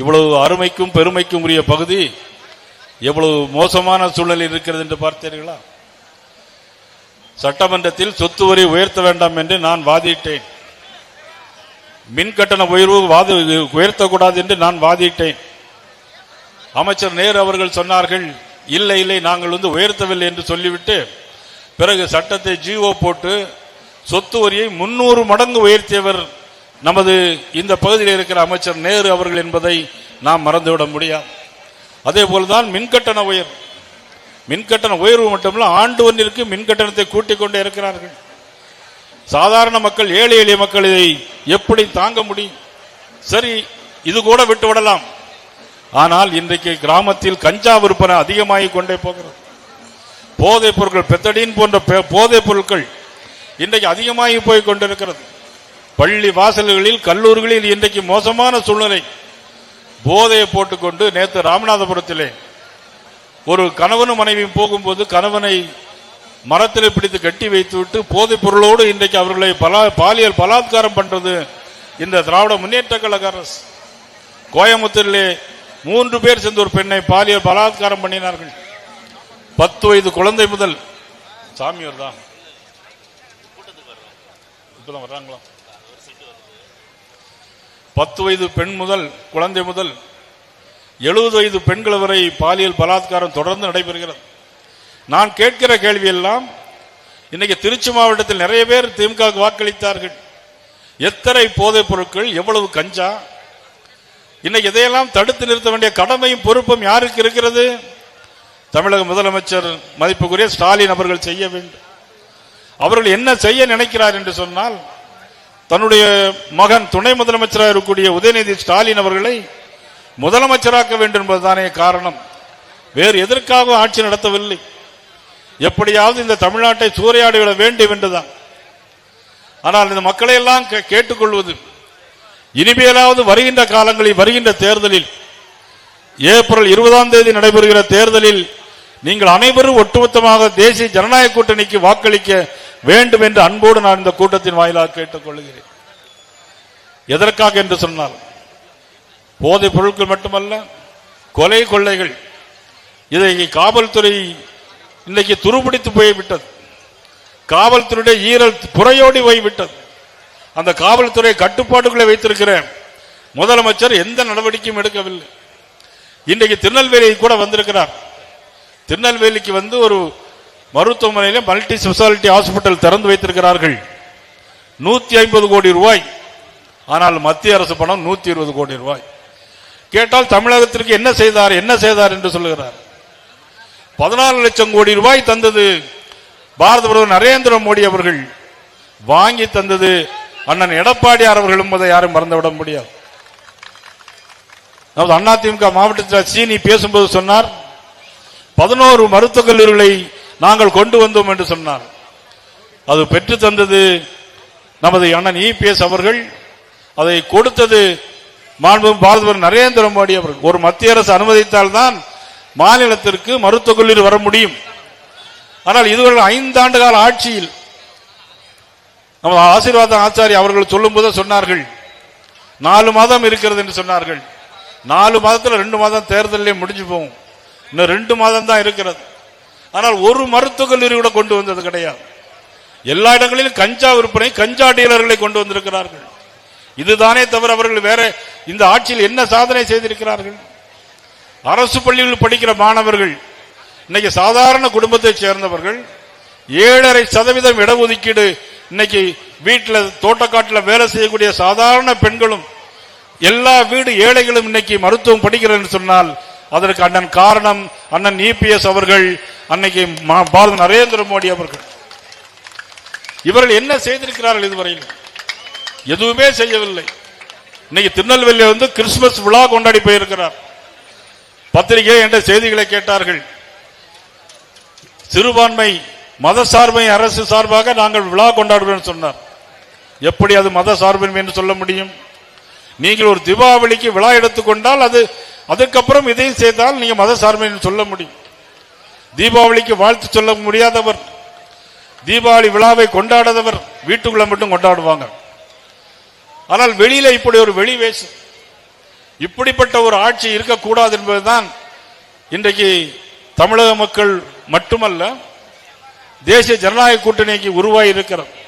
இவ்வளவு அருமைக்கும் பெருமைக்கும் உரிய பகுதி எவ்வளவு மோசமான சூழலில் இருக்கிறது என்று பார்த்தீர்களா? சட்டமன்றத்தில் சொத்து வரி உயர்த்த வேண்டாம் என்று நான் வாதிட்டேன். மின் கட்டண உயர்வு வாதி உயர்த்தக்கூடாது என்று நான் வாதிட்டேன். அமைச்சர் நேரு அவர்கள் சொன்னார்கள் இல்லை இல்லை நாங்கள் வந்து உயர்த்தவில்லை என்று சொல்லிவிட்டு பிறகு சட்டத்தை ஜிஓ போட்டு சொத்து வரியை முன்னூறு மடங்கு உயர்த்தியவர் நமது இந்த பகுதியில் இருக்கிற அமைச்சர் நேரு அவர்கள் என்பதை நாம் மறந்துவிட முடியாது. அதே போலதான் மின்கட்டண உயர்வு மின்கட்டண உயர்வு மட்டுமல்ல ஆண்டு ஒன்றிற்கு மின்கட்டணத்தை கூட்டிக் கொண்டே இருக்கிறார்கள். சாதாரண மக்கள் ஏழை எளிய மக்கள் இதை எப்படி தாங்க முடியும்? சரி இது கூட விட்டு விடலாம். ஆனால் இன்றைக்கு கிராமத்தில் கஞ்சா விற்பனை அதிகமாகிக் கொண்டே போகிறது. போதைப் பொருட்கள் பெத்தடின் போன்ற போதைப் பொருட்கள் இன்றைக்கு அதிகமாகி போய் கொண்டிருக்கிறது. பள்ளி வாசல்களில் கல்லூரிகளில் இன்றைக்கு மோசமான சூழ்நிலை. போதையை போட்டுக்கொண்டு நேற்று ராமநாதபுரத்திலே ஒரு கணவனும் மனைவியும் போகும்போது கணவனை மரத்தில் பிடித்து கட்டி வைத்துவிட்டு போதைப் பொருளோடு இன்றைக்கு அவர்களை பலா பாலியல் பலாத்காரம் பண்றது இந்த திராவிட முன்னேற்ற கழக அரசு. கோயம்புத்தூரிலே மூன்று பேர் சேர்ந்து ஒரு பெண்ணை பாலியல் பலாத்காரம் பண்ணினார்கள். பத்து வயது குழந்தை முதல். சாமியார் தான் இப்பதான் வர்றாங்களா பத்து வயது பெண் முதல் குழந்தை முதல் எழுபது வயது பெண்கள் வரை பாலியல் பலாத்காரம் தொடர்ந்து நடைபெறுகிறது. நான் கேட்கிற கேள்வியெல்லாம் இன்னைக்கு திருச்சி மாவட்டத்தில் நிறைய பேர் திமுக வாக்களித்தார்கள். எத்தனை போதைப் பொருட்கள் எவ்வளவு கஞ்சா? இன்னைக்கு இதையெல்லாம் தடுத்து நிறுத்த வேண்டிய கடமையும் பொறுப்பும் யாருக்கு இருக்கிறது? தமிழக முதலமைச்சர் மதிப்புக்குரிய ஸ்டாலின் அவர்கள் செய்ய வேண்டும். அவர்கள் என்ன செய்ய நினைக்கிறார் என்று சொன்னால் தன்னுடைய மகன் துணை முதலமைச்சராக இருக்கக்கூடிய உதயநிதி ஸ்டாலின் அவர்களை முதலமைச்சராக்க வேண்டும் என்பதுதானே காரணம். வேறு எதற்காக ஆட்சி நடத்தவில்லை? எப்படியாவது இந்த தமிழ்நாட்டை சூறையாடி விட வேண்டும் என்றுதான். ஆனால் இந்த மக்களை எல்லாம் கே- கேட்டுக்கொள்வது இனிமேலாவது வருகின்ற காலங்களில் வருகின்ற தேர்தலில் ஏப்ரல் இருபதாம் தேதி நடைபெறுகிற தேர்தலில் நீங்கள் அனைவரும் ஒட்டுமொத்தமாக தேசிய ஜனநாயக கூட்டணிக்கு வாக்களிக்க வேண்டும் என்று அன்போடு நான் இந்த கூட்டத்தின் வாயிலாக கேட்டுக்கொள்கிறேன். எதற்காக என்று சொன்னால் போதைப் பொருட்கள் மட்டுமல்ல கொலை கொள்ளைகள். இதை காவல்துறை இன்னைக்கு துருபிடித்து போய்விட்டது. காவல்துறையுடைய ஈரல் புறையோடி போய்விட்டது. அந்த காவல்துறை கட்டுப்பாட்டுக்குள்ளே வைத்திருக்கிற முதலமைச்சர் எந்த நடவடிக்கையும் எடுக்கவில்லை. இன்றைக்கு திருநெல்வேலி கூட வந்திருக்கிறார். திருநெல்வேலிக்கு வந்து ஒரு மருத்துவமனையில மல்டி ஸ்பெஷாலிட்டி ஹாஸ்பிட்டல் திறந்து வைத்திருக்கிறார்கள். நூத்தி ஐம்பது கோடி ரூபாய். ஆனால் மத்திய அரசு பணம் நூத்தி இருபது கோடி ரூபாய். கேட்டால் தமிழகத்திற்கு என்ன செய்தார் என்ன செய்தார் என்று சொல்லுகிறார். பதினாலு லட்சம் கோடி ரூபாய் தந்தது பாரத பிரதமர் நரேந்திர மோடி அவர்கள். வாங்கி தந்தது அண்ணன் எடப்பாடியார் அவர்கள் என்பதை யாரும் மறந்துவிட முடியாது. நமது அதிமுக மாவட்டத்தில் சீனி பேசும்போது சொன்னார் பதினோரு மருத்துவக் கல்லூரிகளை நாங்கள் கொண்டு வந்தோம் என்று சொன்னார். அது பெற்று தந்தது நமது அண்ணன் இபிஎஸ் அவர்கள் அதை கொடுத்தது மாண்பு பாரதவர் நரேந்திர மோடி அவர்கள். ஒரு மத்திய அரசு அனுமதித்தால்தான் மாநிலத்திற்கு மருத்துவக் கல்லூரி வர முடியும். ஆனால் இதுவரை ஐந்தாண்டு கால ஆட்சியில் நமது ஆசீர்வாத ஆச்சாரி அவர்கள் சொல்லும்போது சொன்னார்கள் நாலு மாதம் இருக்கிறது என்று சொன்னார்கள். நாலு மாதத்தில் ரெண்டு மாதம் தேர்தலே முடிஞ்சு போகும். இன்னும் ரெண்டு மாதம் தான் இருக்கிறது. ஆனால் ஒரு மருத்துவக் கல்லூரி கூட கொண்டு வந்தது கிடையாது. எல்லா இடங்களிலும் கஞ்சா விற்பனை கஞ்சா டீலர்களை கொண்டு வந்திருக்கிறார்கள். இதுதானே தவிர அவர்கள் வேற இந்த ஆட்சியில் என்ன சாதனை செய்திருக்கிறார்கள்? அரசு பள்ளியில் படிக்கிற மாணவர்கள் இன்னைக்கு சாதாரண குடும்பத்தைச் சேர்ந்தவர்கள் ஏழரை சதவீதம் இடஒதுக்கீடு இன்னைக்கு வீட்டில் தோட்டக்காட்டில் வேலை செய்யக்கூடிய சாதாரண பெண்களும் எல்லா வீடு ஏழைகளும் இன்னைக்கு மருத்துவம் படிக்கிறேன்னு சொன்னால் அதற்கு அண்ணன் காரணம் அண்ணன் இபிஎஸ் அவர்கள் அன்னைக்கு மா- பாரத நரேந்திர மோடி அவர்கள். இவர்கள் என்ன செய்திருக்கிறார்கள் இதுவரையில்? எதுவுமே செய்யவில்லை. இன்னைக்கு திருநெல்வேலி வந்து கிறிஸ்துமஸ் விழா கொண்டாடி போயிருக்கிறார். பத்திரிகை என்ற செய்திகளை கேட்டார்கள். சிறுபான்மை மத சார்பை அரசு சார்பாக நாங்கள் விழா கொண்டாடுவோம் சொன்னார். எப்படி அது மத சார்பின்மை என்று சொல்ல முடியும்? நீங்கள் ஒரு தீபாவளிக்கு விழா எடுத்துக்கொண்டால் அது அதுக்கப்புறம் இதையும் செய்தால் நீங்க மத சார்பை என்று சொல்ல முடியும். தீபாவளிக்கு வாழ்த்து சொல்ல முடியாதவர் தீபாவளி விழாவை கொண்டாடாதவர் வீட்டுக்குள்ள மட்டும் கொண்டாடுவாங்க. ஆனால் வெளியில இப்படி ஒரு வெளி இப்படிப்பட்ட ஒரு ஆட்சி இருக்கக்கூடாது என்பதுதான் இன்றைக்கு தமிழக மக்கள் மட்டுமல்ல தேசிய ஜனநாயக கூட்டணிக்கு உருவாகி இருக்கிறது